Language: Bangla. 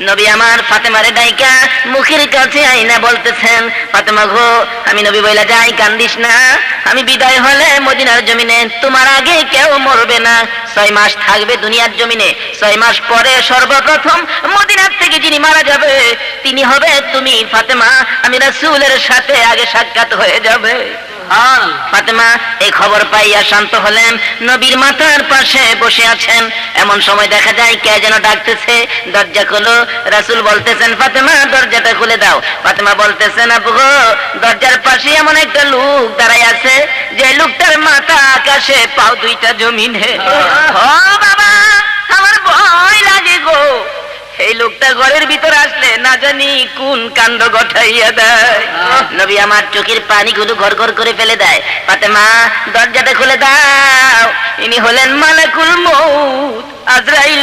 নবী আমার ফাতেমারে ডাইকা মুখের কাছে আইনা বলতেছেন, ফাতেমা গো, আমি নবী বইলা যাই, কান্দিস না। আমি বিদায় হলে মদিনার জমিনে তোমার আগে কেউ মরবে না। ছয় মাস থাকবে দুনিয়ার জমিনে, ছয় মাস পরে সর্বপ্রথম মদিনার থেকে যিনি মারা যাবে, তিনি হবে তুমি, ফাতেমা। আমি রাসূলের সাথে আগে সাক্ষাৎ হয়ে যাবে। ফাতেমা এই খবর পাইয়া শান্ত হলেন। নবীর মাথার পাশে বসে আছেন। এমন সময় দেখা যায় কে যেন ডাকতেছে। দরজা খুলো। রাসূল বলতেছেন ফাতেমা দরজাটা খুলে দাও। ফাতেমা বলতেছেন আবু গো দরজার পাশে এমন একটা লোক দাঁড়াই আছে। যে লোকটার মাথা আকাশে পাও দুইটা জমিনে। এই ঘরের ভিতর আসলে না জানি কোন কাণ্ড গঠাইয়া দেয়। নবী আমার চোখের পানিগুলো ঘর ঘর করে ফেলে দেয়। পাতে মা দরজাটা খুলে দাও। ইনি হলেন মালাকুল মৌত আজরাইল